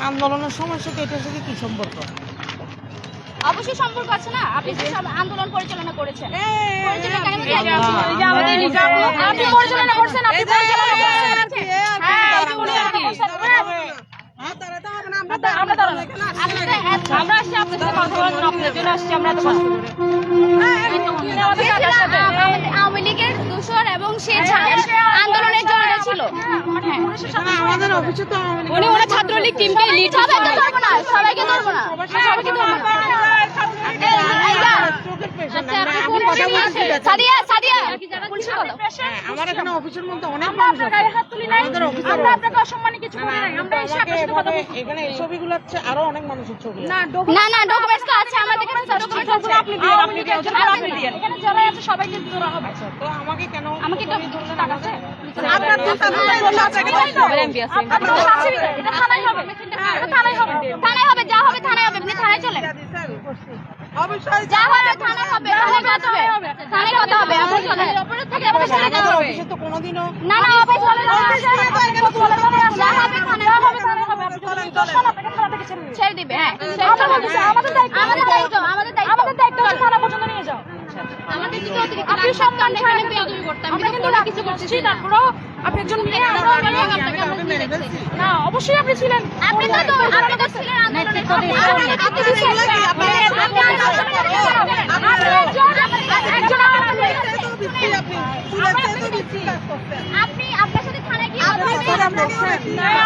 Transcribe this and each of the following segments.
আন্দোলনের সময় সাথে এটার সাথে কি সম্পর্ক অবশ্যই সম্পর্ক আছে না আপনি আন্দোলন পরিচালনা করেছেন আপনি- পরিচালনা আপনি হ্যাঁ। আমরা আসছি কথা বলার জন্য, জন্য আসছি আওয়ামী লীগের দূষর এবং সে আন্দোলনের জড়িত ছিল। আমাদের অফিসে তো উনি ওনার ছাত্রলীগ টিমকে লিড সবাইকে ধরবো না। সবাইকে ধরবো না। সবাইকে ধরবো না। এই যা। চোখের patient, আচ্ছা, আমরা- আপনি আমি কোন কথা শ্রেণি বলছি আছেন? দেখেন। সাদিয়া সাদিয়া পুলিশে বলো হ্যাঁ, আমার এখানে অফিসের মধ্যে অনেক মানুষ আছে আমাদের অফিসার আমরা আপনাকে অসম্মানী কিছু করি নাই আমরা এসে আপনার সাথে কথা বলছি এখানে এই ছবিগুলো হচ্ছে আরও অনেক মানুষের ছবি আছে। না না ডকুমেন্টস তো আছে আমাদের কাছে ডকুমেন্টস আছে আপনি দিয়ে আপনি দিয়ে আপনি দিয়ে এখানে যারা আছে সবাইকে ধরা হবে আচ্ছা, তো আমাকে কেন আমাকে ছবি ধরলেন টাকা আছে আপনার তো তাহলে বললে আপনাকে বলতে হবে। আপনার তো আছে এটা থানায় হবে এটা থানায় ছেড়ে দিবে। হ্যাঁ আমাদের দায়িত্ব আমাদের দায়িত্ব আমাদের দায়িত্ব। আমাদের দায়িত্ব থানা পর্যন্ত নিয়ে যাও। আমাদের যদি অতিরিক্ত আপনি সব কাম এখানে বেয়াদবি করতাম আমরা কিন্তু কিছু করছি তারপরেও আপনি একজন মেয়ে না অবশ্যই আপনি ছিলেন। আপনি তো আন্দোলনে আপনি আপনার সাথে থানায়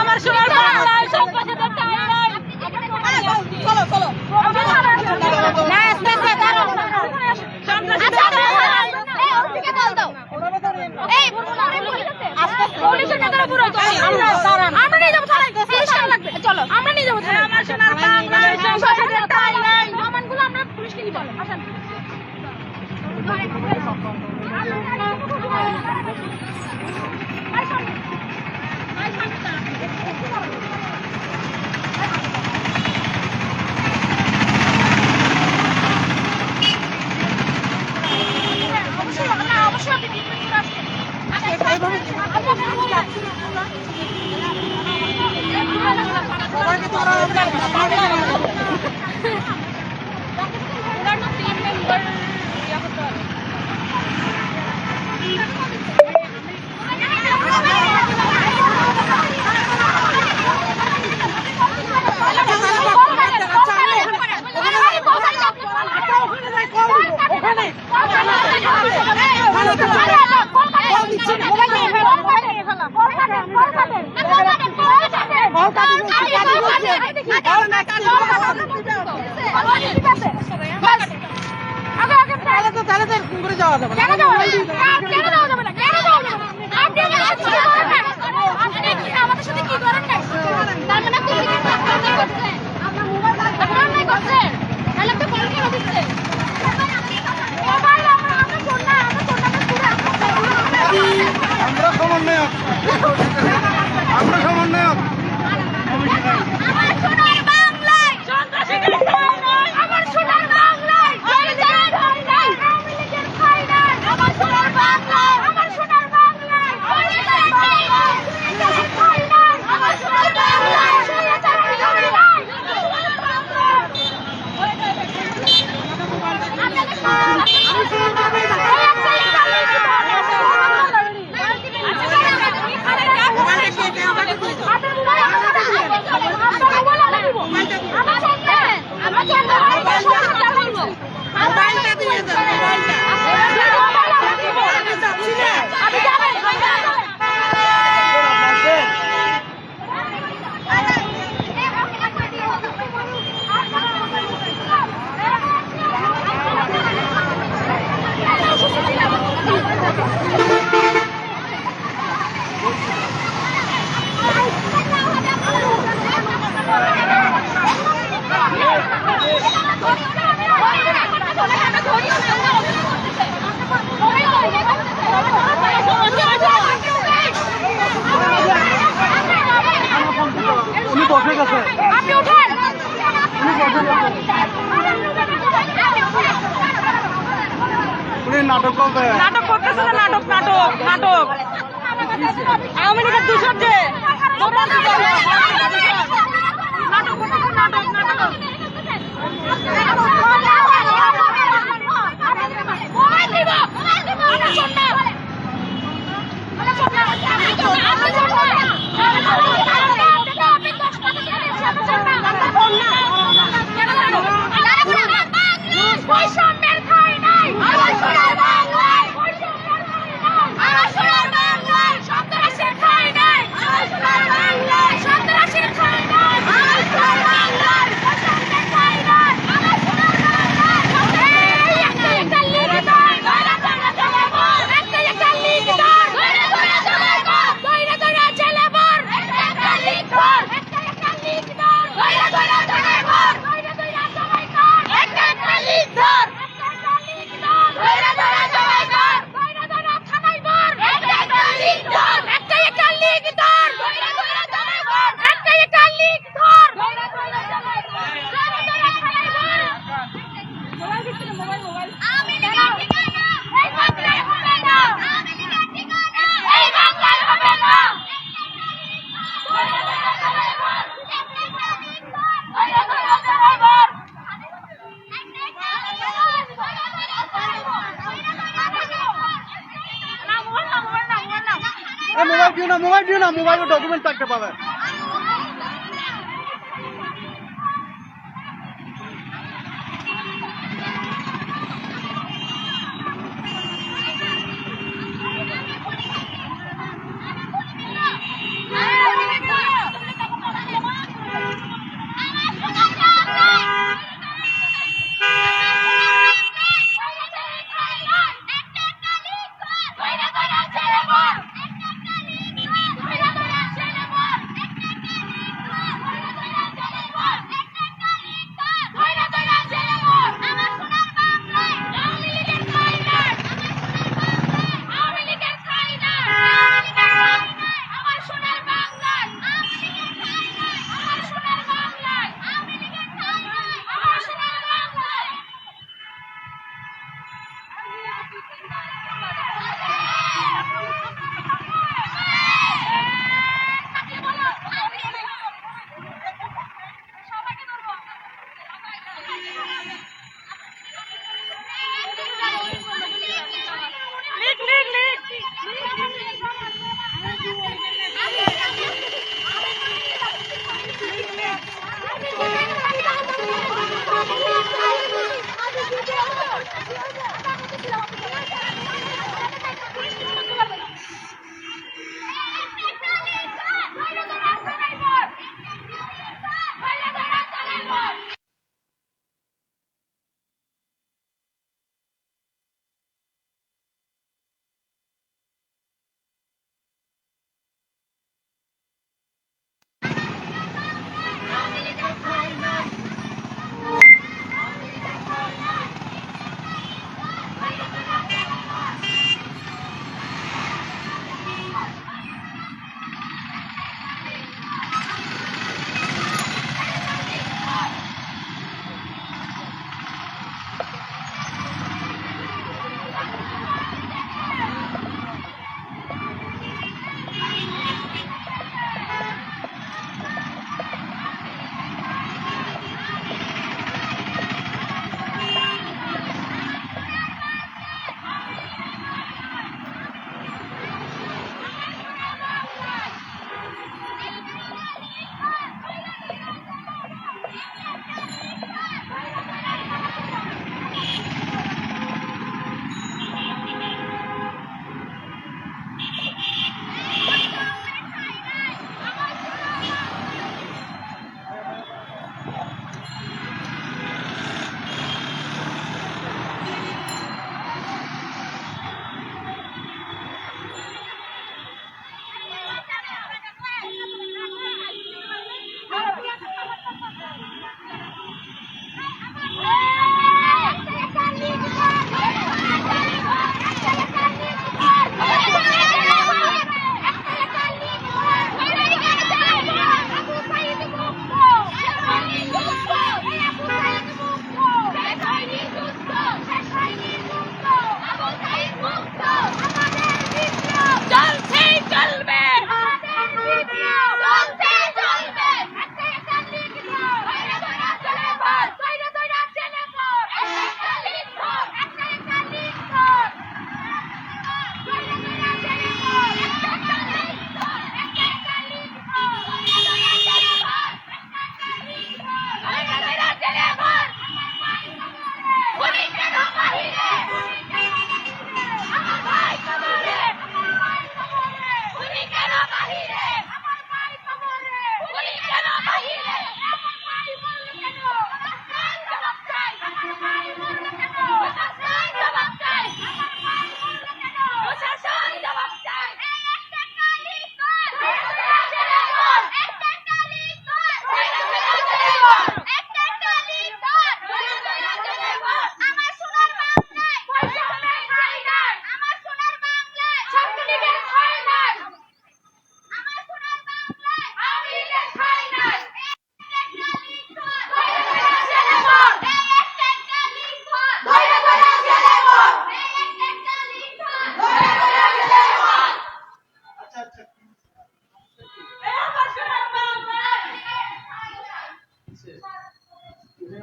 আমার চলো চলো না আস্তে আস্তে আচ্ছা এই ওদিকে বল দাও এই পুলিশের নেতারা পুরো আমরা আমরা নিয়ে যাব থানায় পুলিশ কেন লাগবে চলো আমরা নিয়ে যাব থানায় আমার সোনার বাংলায় সম্পর্কে তাই নাই প্রমাণগুলো আমরা পুলিশকে বলো আসেন অবশ্যই তাহলে তো তাহলে তো এরকম করে যাওয়া যাবে কেন যাওয়া যাবে না? কেন যাওয়া যাবে না? কেন যাওয়া যাবে না? আপনি আমাদের কি করেন নাই? আপনি কি আমাদের সাথে কি করেন নাই? তার মানে আপনি কি অন্যায় করছেন? আপনি অন্যায় করছেন? তাহলে আপনি ফোন কেন দিচ্ছেন? মোবাইল আমরা- আমরা ফোন না, আমরা ফোন নাম্বার পুরো আপনার- আমরা সমন্বয়ক আমরা সমন্বয়ক মোবাইল দিও না মোবাইলে ডকুমেন্ট থাকতে পাবে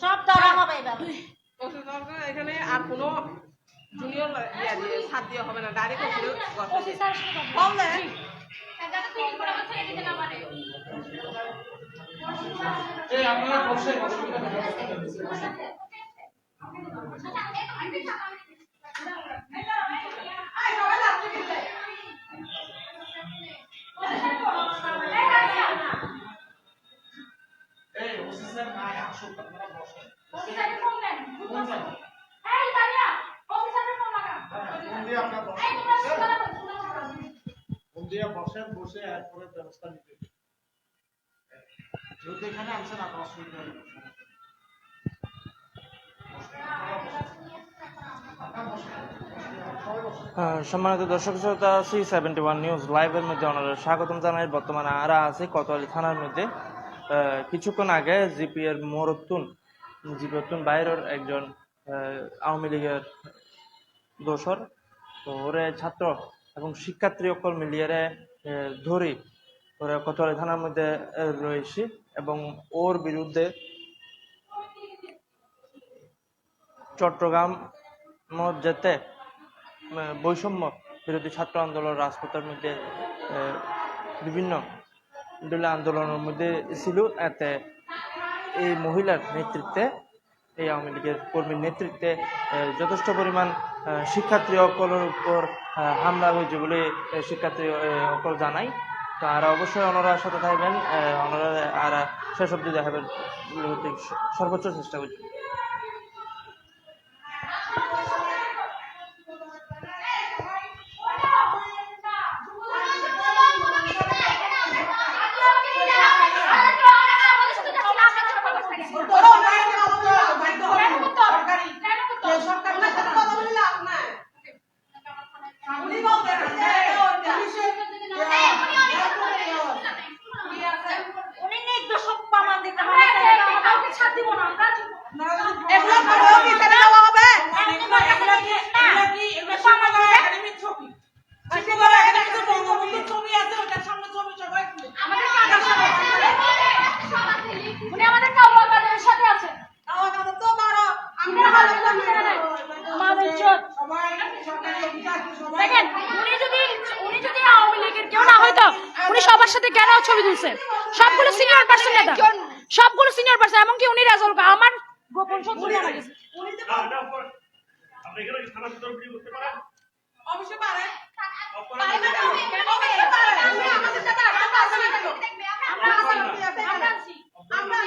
সব ধরা হবে এবার এখানে আর কোনো জুনিয়র ইয়া দিয়ে হবে না ডাইরেক্ট কম দেয় বসেন। বসে এরপরে ব্যবস্থা নিতে যেহেতু এখানে আনছেন আপনার অসুবিধা নেই হ্যাঁ, সম্মানিত দর্শক শ্রোতা সি সেভেন্টি ওয়ান নিউজ লাইভের মধ্যে ওনারা স্বাগতম জানাই। বর্তমানে আরা আছে কোতোয়ালি থানার মধ্যে। কিছুক্ষণ আগে জিপি এর মোরতুন জিপি বাইরের একজন আওয়ামী লীগের দোসর তো ওরে ছাত্র এবং শিক্ষার্থী অকল মিলিয়ে ধরি, ওরা কোতোয়ালি থানার মধ্যে রয়েছে এবং ওর বিরুদ্ধে চট্টগ্রাম যেতে বৈষম্য বিরোধী ছাত্র আন্দোলন রাজপথের মধ্যে বিভিন্ন দলীয় আন্দোলনের মধ্যে ছিল। এতে এই মহিলার নেতৃত্বে, এই আওয়ামী লীগের কর্মীর নেতৃত্বে যথেষ্ট পরিমাণ শিক্ষার্থী অকলের উপর হামলা হয়েছে বলে শিক্ষার্থী অকল জানাই। তো আর অবশ্যই ওনারা সাথে থাকবেন ওনারা আর শেষ অব্দি দেখাবেন। সর্বোচ্চ চেষ্টা করছি। দেখেন উনি যদি উনি যদি আওয়ামী লীগের কেউ না হয়তো উনি সবার সাথে কেন ছবি তুলছে? সবগুলো সিনিয়র পার্সন নেতা। সবগুলো সিনিয়র পার্সন এমনকি উনি রেজাল্ট আমার গোপন শত্রু জানা গেছে। অবশ্যই পারে। আমরা আমরা